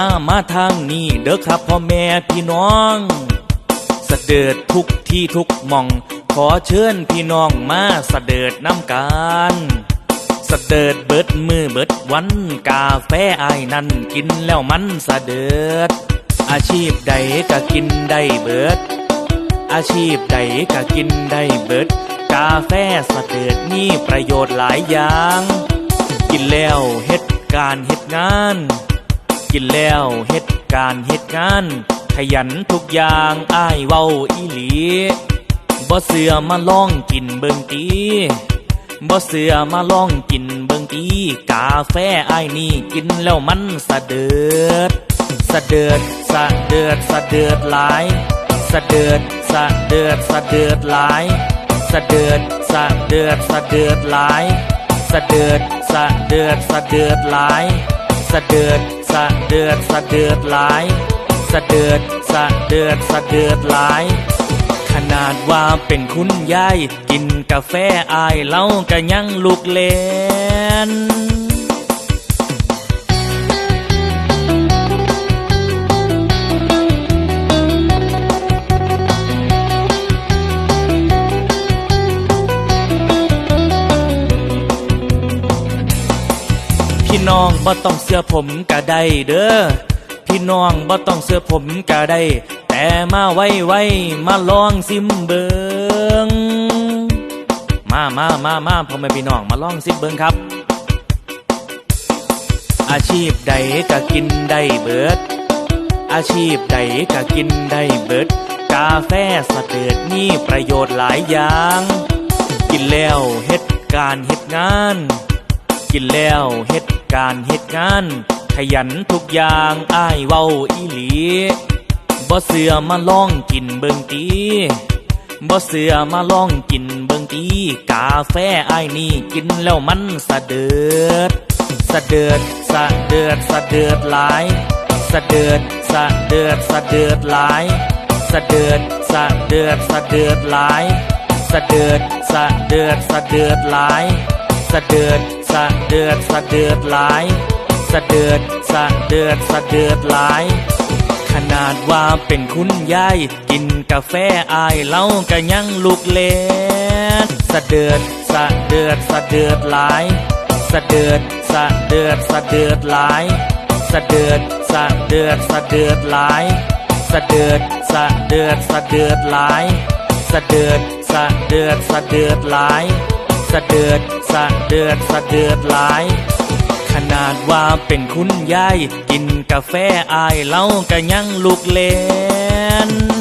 มามาทางนี้เด้อครับพ่อแม่พี่น้องสเสด็จทุกที่ทุกมอง ขอเชิญพี่น้องมาสเสด็จน้ำกันสเสด็จเบิดมือเบิดวันกาแฟไอายนั่นกินแล้วมันสเสด็จอาชีพใดก็กินได้เบิด อาชีพใดก็กินได้เบิด กาแฟสเสด็จมีประโยชน์หลายอย่าง กินแล้วเฮ็ดการเฮ็ดงาน กินแล้วเฮ็ดการเฮ็ดงาน ขยันทุกอย่างอ้ายเว้าอีหลีบ่เสือมาลองกินเบิ่งตีบ่เสือมาลองกินเบิ่งตีกาแฟอ้ายนี่กินแล้วมันสะเดิดสะเดิดสะเดิดสะเดิดหลายสะเดิดสะเดิดสะเดิดหลายสะเดิดสะเดิดสะเดิดหลายสะเดิดสะเดิดสะเดิดหลายสะเดือด สะเดือดสะเดือดหลาย สะเดือดสะเดือดสะเดือดหลาย ขนาดว่าเป็นคุณยาย กินกาแฟอายเล่าก็ยังลูกเล่น พี่น้องบ่ต้องเสื้อผมก็ได้เด้อพี่น้องบ่ต้องเสื้อผมก็ได้ แต่มาไว้ไว้มาลองซิมเบิงมามามามาพ่อแม่พี่น้องมาลองซิมเบิงครับ อาชีพใดก็กินได้เบิด อาชีพใดก็กินได้เบิด กาแฟสะเดิดมีประโยชน์หลายอย่าง กินแล้วเฮ็ดการเฮ็ดงาน กินแล้วเฮ็ดการเฮ็ดงาน ขยันทุกอย่างอ้ายเว้าอีหลีบ่เสือมาลองกินเบิงตีบ่เสือมาลองกินเบิงตีกาแฟอ้ายนี่กินแล้วมันสะเดิดสะเดิดสะเดิดสะเดิดหลายสะเดิดสะเดิดสะเดิดหลายสะเดิดสะเดิดสะเดิดหลายสะเดิดสะเดิดสะเดิดหลายสะเดือด สะเดือดสะเดือดหลาย สะเดือดสะเดือดสะเดือดหลาย ขนาดว่าเป็นคุณยายกินกาแฟอายเล่าก็ยังลูกเล่นสะเดือดสะเดือดสะเดือดหลาย สะเดือดสะเดือดสะเดือดหลาย สะเดือดสะเดือดสะเดือดหลาย สะเดือดสะเดือดสะเดือดหลาย สะเดือดสะเดือดสะเดือดหลาย สะเดือด สะเดือดสะเดือดหลาย ขนาดว่าเป็นคุณยาย กินกาแฟอายเล่าก็ยังลูกเลน